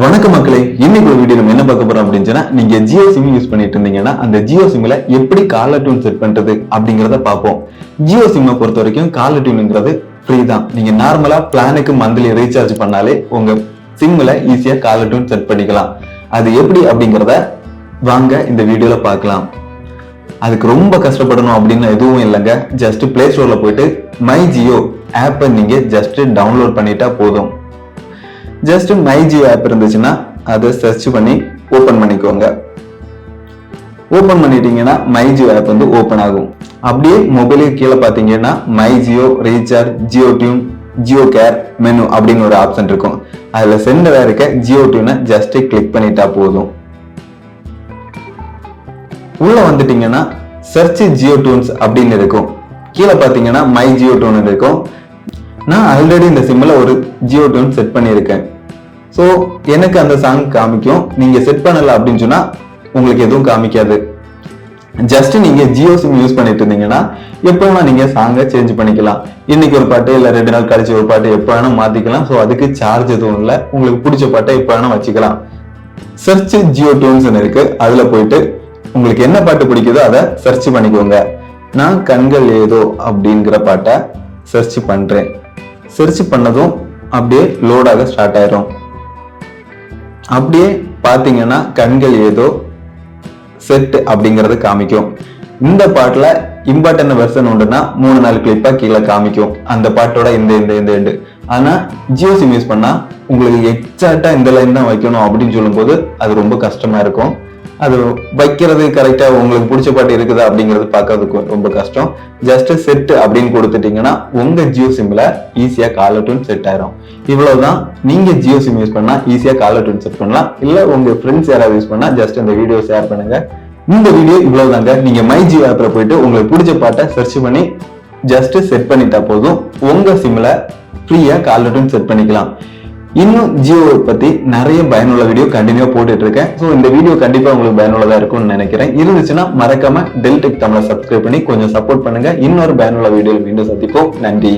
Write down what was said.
வணக்க மக்களே இன்னைக்கு ஒரு வீடியோ நம்ம என்ன பார்க்க போறோம் அப்படின்னு நீங்க ஜியோ சிம் யூஸ் பண்ணிட்டு இருந்தீங்கன்னா அந்த ஜியோ சிம்ல எப்படி காலர் டியூன் செட் பண்றது அப்படிங்கறத பார்ப்போம். ஜியோ சிம்மை பொறுத்த வரைக்கும் காலர் டியூனுங்கிறது ஃப்ரீ தான். நீங்க நார்மலா பிளானுக்கு மந்த்லி ரீசார்ஜ் பண்ணாலே உங்க சிம்ல ஈஸியா காலர் டியூன் செட் பண்ணிக்கலாம். அது எப்படி அப்படிங்கறத வாங்க இந்த வீடியோல பார்க்கலாம். அதுக்கு ரொம்ப கஷ்டப்படணும் அப்படின்னு எதுவும் இல்லைங்க. ஜஸ்ட் பிளே ஸ்டோர்ல போயிட்டு மை ஜியோ ஆப்பை நீங்க ஜஸ்ட் டவுன்லோட் பண்ணிட்டா போதும். ஜஸ்ட் மை ஜியோ ஆப் இருந்துச்சுன்னா அதை சர்ச் பண்ணி ஓப்பன் பண்ணிக்கோங்க. ஓப்பன் பண்ணிட்டீங்கன்னா மை ஜியோ ஆப் வந்து ஓப்பன் ஆகும். அப்படியே மொபைலுக்கு கீழே பார்த்தீங்கன்னா my Jio recharge Jio tune Jio care menu அப்படின்னு ஒரு ஆப்ஷன் இருக்கும். அதில் சென்டராக இருக்க ஜியோ டியூனை ஜஸ்ட் கிளிக் பண்ணிட்டா போதும். உள்ளே வந்துட்டீங்கன்னா சர்ச் ஜியோ டூன்ஸ் அப்படின்னு இருக்கும். கீழே பார்த்தீங்கன்னா மை ஜியோ டியூன் இருக்கும். நான் ஆல்ரெடி இந்த சிம்மில் ஒரு ஜியோ டூன் செட் பண்ணியிருக்கேன். ஸோ எனக்கு அந்த சாங் காமிக்கும். நீங்க செட் பண்ணல அப்படின்னு சொன்னா உங்களுக்கு எதுவும் காமிக்காது. ஜஸ்ட் நீங்க ஜியோ சிம் யூஸ் பண்ணிட்டு இருந்தீங்கன்னா எப்போ வேணா நீங்க சாங்கை சேஞ்ச் பண்ணிக்கலாம். இன்னைக்கு ஒரு பாட்டு இல்ல ரெண்டு நாள் கழிச்சு ஒரு பாட்டு எப்போ வேணா மாத்திக்கலாம். ஸோ அதுக்கு சார்ஜ் எதுவும் இல்லை. உங்களுக்கு பிடிச்ச பாட்டை எப்போ வேணா வச்சுக்கலாம். சர்ச் ஜியோ டூன்ஸ் இருக்கு. அதுல போயிட்டு உங்களுக்கு என்ன பாட்டு பிடிக்குதோ அதை சர்ச் பண்ணிக்கோங்க. நான் கண்கள் ஏதோ அப்படிங்கிற பாட்டை சர்ச் பண்றேன். சர்ச் பண்ணதும் அப்படியே லோடாக ஸ்டார்ட் ஆயிரும். அப்படியே பார்த்தீங்கன்னா கண்கள் ஏதோ செட் அப்படிங்கிறது காமிக்கும். இந்த பாட்டில் இம்பார்ட்டன்ட் வெர்ஷன் உண்டுன்னா மூணு நாலு கிளிப்பாக கீழே காமிக்கும். அந்த பாட்டோட இந்த இந்த இந்த எண்டு ஆனால் ஜியோ சிம் யூஸ் பண்ணால் உங்களுக்கு எக்ஸாக்டாக இந்த லைன் தான் வைக்கணும் அப்படின்னு சொல்லும்போது அது ரொம்ப கஷ்டமாக இருக்கும். அது வைக்கிறது கரெக்டாக உங்களுக்கு பிடிச்ச பாட்டு இருக்குதா அப்படிங்கிறது பார்க்கறதுக்கு ரொம்ப கஷ்டம். ஜஸ்ட் செட் அப்படின்னு கொடுத்துட்டீங்கன்னா உங்கள் ஜியோ சிம்மில் ஈஸியாக காலர் டியூன் செட் ஆயிரும். இவ்வளவுதான். நீங்கள் ஜியோ சிம் யூஸ் பண்ணால் ஈஸியாக காலர் டியூன் செட் பண்ணலாம். இல்லை உங்கள் ஃப்ரெண்ட்ஸ் யாராவது யூஸ் பண்ணால் ஜஸ்ட் இந்த வீடியோ ஷேர் பண்ணுங்க. இந்த வீடியோ இவ்வளவுதாங்க. நீங்கள் மை ஜியோ ஆப்பில் போயிட்டு உங்களுக்கு பிடிச்ச பாட்டை சர்ச் பண்ணி ஜஸ்ட் செட் பண்ணிட்டா போதும். உங்கள் சிம்மில் ஃப்ரீயாக காலர் டியூன் செட் பண்ணிக்கலாம். இன்னும் ஜியோவை பற்றி நிறைய பயனுள்ள வீடியோ கண்டினியூ போட்டுட்டு இருக்கேன். ஸோ இந்த வீடியோ கண்டிப்பாக உங்களுக்கு பயனுள்ளதாக இருக்கும்னு நினைக்கிறேன். இருந்துச்சுன்னா மறக்காம டெல்டெக் தமிழை சப்ஸ்கிரைப் பண்ணி கொஞ்சம் சப்போர்ட் பண்ணுங்க. இன்னொரு பயனுள்ள வீடியோ மீண்டும் சந்திப்போம். நன்றி.